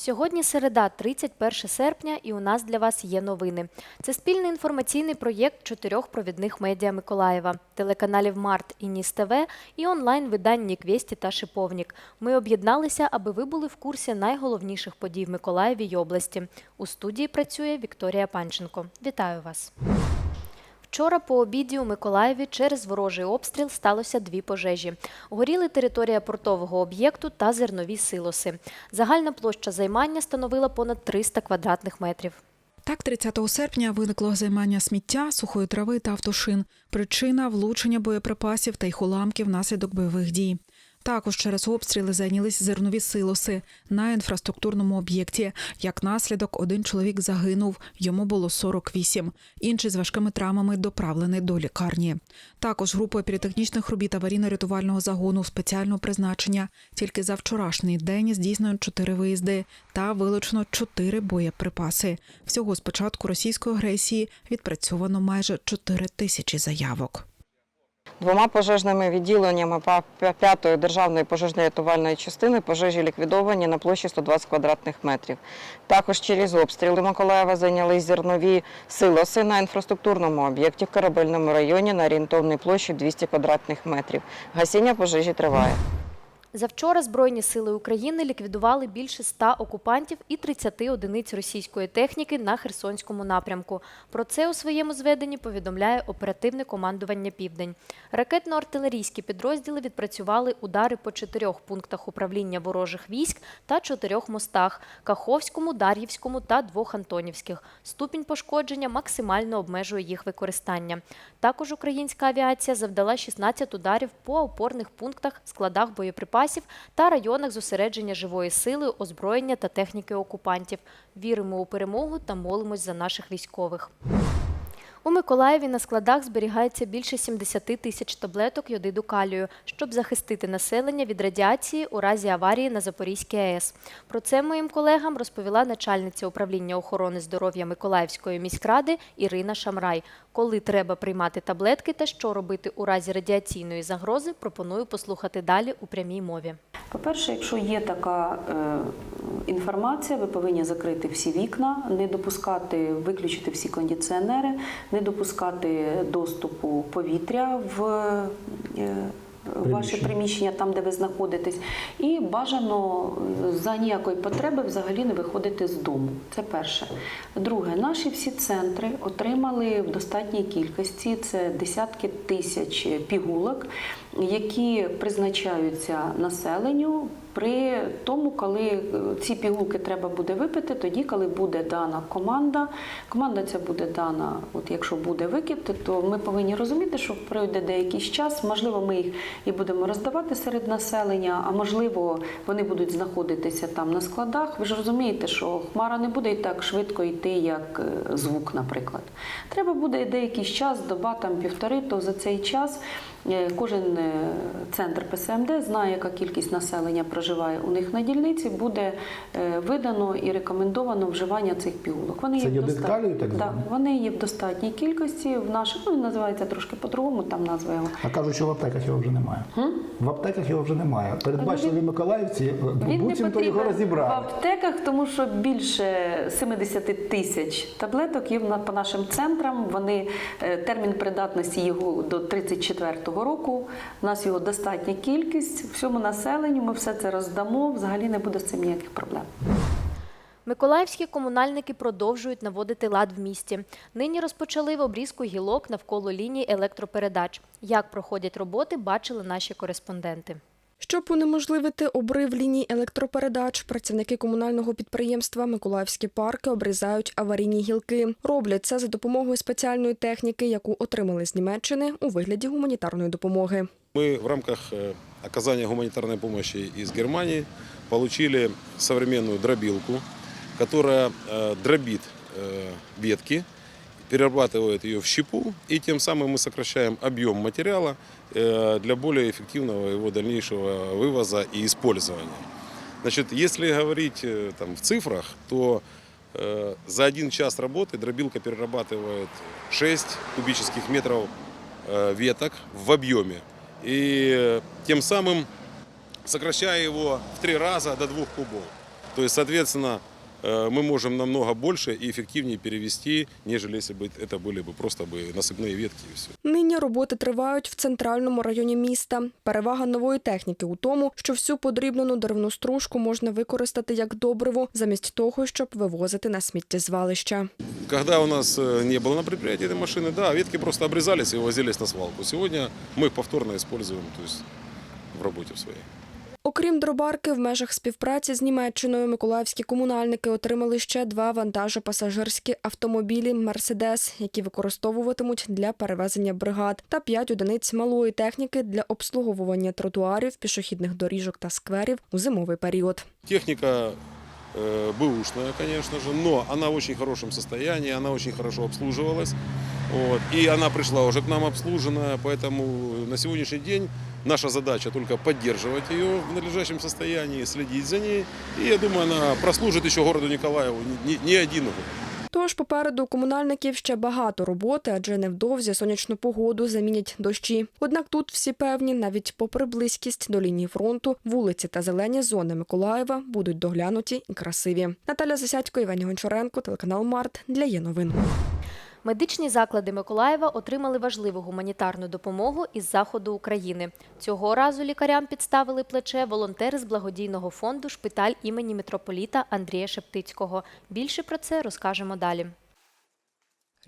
Сьогодні середа, 31 серпня, і у нас для вас є новини. Це спільний інформаційний проєкт чотирьох провідних медіа Миколаєва, телеканалів Март і Ніс ТВ і онлайн-видань Ніквєсті та Шиповнік. Ми об'єдналися, аби ви були в курсі найголовніших подій в Миколаєві й області. У студії працює Вікторія Панченко. Вітаю вас! Вчора по обіді у Миколаєві через ворожий обстріл сталося дві пожежі. Горіли територія портового об'єкту та зернові силоси. Загальна площа займання становила понад 300 квадратних метрів. Так, 30 серпня виникло займання сміття, сухої трави та автошин. Причина влучення боєприпасів та їх уламків внаслідок бойових дій. Також через обстріли зайнялись зернові силоси на інфраструктурному об'єкті. Як наслідок, один чоловік загинув, йому було 48. Інший з важкими травмами доправлений до лікарні. Також групою піротехнічних робіт аварійно-рятувального загону спеціального призначення тільки за вчорашній день здійснено чотири виїзди та вилучено чотири боєприпаси. Всього з початку російської агресії відпрацьовано майже 4 тисячі заявок. Двома пожежними відділеннями п'ятої 5-ї державної пожежно-рятувальної частини пожежі ліквідовані на площі 120 квадратних метрів. Також через обстріли Миколаєва зайняли зернові силоси на інфраструктурному об'єкті в Корабельному районі на орієнтовній площі 200 квадратних метрів. Гасіння пожежі триває. Завчора Збройні сили України ліквідували більше 100 окупантів і 30 одиниць російської техніки на Херсонському напрямку. Про це у своєму зведенні повідомляє оперативне командування Південь. Ракетно-артилерійські підрозділи відпрацювали удари по чотирьох пунктах управління ворожих військ та чотирьох мостах Каховському, Дар'ївському та двох Антонівських. Ступінь пошкодження максимально обмежує їх використання. Також українська авіація завдала 16 ударів по опорних пунктах, складах боєприпасів та районах зосередження живої сили, озброєння та техніки окупантів. Віримо у перемогу та молимось за наших військових. У Миколаєві на складах зберігається більше 70 тисяч таблеток йодиду калію, щоб захистити населення від радіації у разі аварії на Запорізькій АЕС. Про це моїм колегам розповіла начальниця управління охорони здоров'я Миколаївської міськради Ірина Шамрай. Коли треба приймати таблетки та що робити у разі радіаційної загрози, пропоную послухати далі у прямій мові. По-перше, якщо є така е, інформація, ви повинні закрити всі вікна, не допускати, виключити всі кондиціонери, не допускати доступу повітря в. е, Ваше приміщення там, де ви знаходитесь, і бажано е, за ніякої потреби взагалі не виходити з дому. Це перше. Друге, наші всі центри отримали в достатній кількості це десятки тисяч пігулок, які призначаються населенню при тому, коли е, ці пігулки треба буде випити, тоді, коли буде дана команда. Команда ця буде дана, от якщо буде викид, то ми повинні розуміти, що пройде деякий час, можливо, ми їх і будемо роздавати серед населення, а можливо, вони будуть знаходитися там на складах. Ви ж розумієте, що хмара не буде і так швидко йти, як е, звук, наприклад. Треба буде деякий час, доба там півтори, то за цей час. Е, Кожен е, центр ПСМД знає, яка кількість населення проживає у них на дільниці, буде е, видано і рекомендовано вживання цих пігулок. Вони Це є в калію, так да, вони є в достатній кількості. В наших ну він називається трошки по-другому, там назва його. А кажуть, що в аптеках його вже немає. В аптеках його вже немає. Передбачливі миколаївці не буцімто його потрібен в аптеках, тому що більше 70 тисяч таблеток є по нашим центрам. Вони е, термін придатності його до 34-го року. У нас його достатня кількість. Всьому населенню ми все це роздамо. Взагалі не буде з цим ніяких проблем. Миколаївські комунальники продовжують наводити лад в місті. Нині розпочали в обрізку гілок навколо лінії електропередач. Як проходять роботи, бачили наші кореспонденти. Щоб унеможливити обрив ліній електропередач, працівники комунального підприємства Миколаївські парки обрізають аварійні гілки. Роблять це за допомогою спеціальної техніки, яку отримали з Німеччини у вигляді гуманітарної допомоги. Мы в рамках э, оказания гуманитарной помощи из Германии получили современную дробилку, которая э, дробит э, ветки, Перерабатывает ее в щепу, и тем самым мы сокращаем объем материала э, для более эффективного его дальнейшего вывоза и использования. Значит, если говорить э, там, в цифрах, то э, за один час работы дробилка перерабатывает 6 кубических метров э, веток в объеме. И э, тем самым сокращая его в три раза до двух кубов. То есть, соответственно, мы можем намного больше и эффективнее перевести, нежели если бы это были бы просто бы насыпные ветки и все. Нині роботи тривають в центральному районі міста. Перевага нової техніки у тому, що всю подрібнену деревну стружку можна використати як добриво, замість того, щоб вивозити на сміттєзвалища. Когда у нас э, не было на предприятии этой машины, да, ветки просто обрезались и увозились на свалку. Сегодня мы их повторно используем то есть, в работе в своей. Окрім дробарки, в межах співпраці з Німеччиною миколаївські комунальники отримали ще два вантажопасажирські автомобілі Мерседес, які використовуватимуть для перевезення бригад, та п'ять одиниць малої техніки для обслуговування тротуарів, пішохідних доріжок та скверів у зимовий період. Техника э, бэушная, конечно же, но она в очень хорошем состоянии, она очень хорошо обслуживалась. Вот, и она пришла уже к нам обслуженная, поэтому на сегодняшний день наша задача только поддерживать ее в надлежащем состоянии, следить за ней. И я думаю, она прослужит еще городу Николаеву не, не- один год. Тож попереду комунальників ще багато роботи, адже невдовзі сонячну погоду замінять дощі. Однак тут всі певні, навіть попри близькість до лінії фронту, вулиці та зелені зони Миколаєва будуть доглянуті і красиві. Наталя Засядько, Євгеній Гончаренко, телеканал Март для є новин. Медичні заклади Миколаєва отримали важливу гуманітарну допомогу із заходу України. Цього разу лікарям підставили плече волонтери з благодійного фонду Шпиталь імені митрополіта Андрія Шептицького. Більше про це розкажемо далі.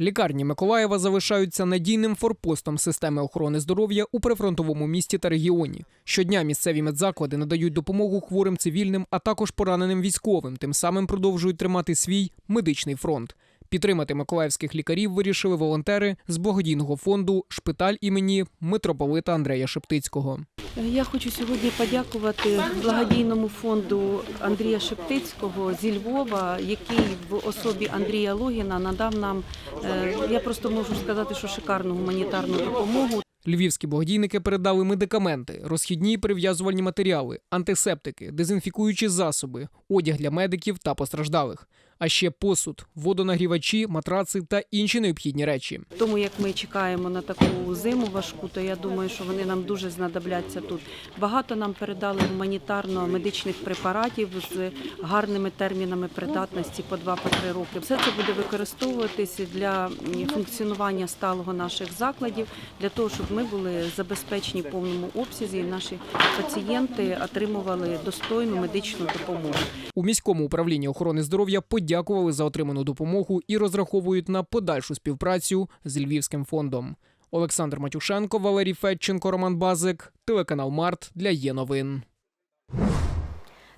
Лікарні Миколаєва залишаються надійним форпостом системи охорони здоров'я у прифронтовому місті та регіоні. Щодня місцеві медзаклади надають допомогу хворим цивільним, а також пораненим військовим. Тим самим продовжують тримати свій медичний фронт. Підтримати миколаївських лікарів вирішили волонтери з благодійного фонду Шпиталь імені митрополита Андрея Шептицького. Я хочу сьогодні подякувати благодійному фонду Андрія Шептицького зі Львова, який в особі Андрія Логіна надав нам, е, я просто можу сказати, що шикарну гуманітарну допомогу. Львівські благодійники передали медикаменти, розхідні прив'язувальні матеріали, антисептики, дезінфікуючі засоби, одяг для медиків та постраждалих, а ще посуд, водонагрівачі, матраци та інші необхідні речі. Тому як ми чекаємо на таку зиму важку, то я думаю, що вони нам дуже знадобляться тут. Багато нам передали гуманітарно-медичних препаратів з гарними термінами придатності по 2-3 роки. Все це буде використовуватися для функціонування сталого наших закладів, для того, щоб ми були забезпечені в повному обсязі, і наші пацієнти отримували достойну медичну допомогу. У міському управлінні охорони здоров'я подякували за отриману допомогу і розраховують на подальшу співпрацю з Львівським фондом. Олександр Матюшенко, Валерій Федченко, Роман Базик, телеканал Март для є новин.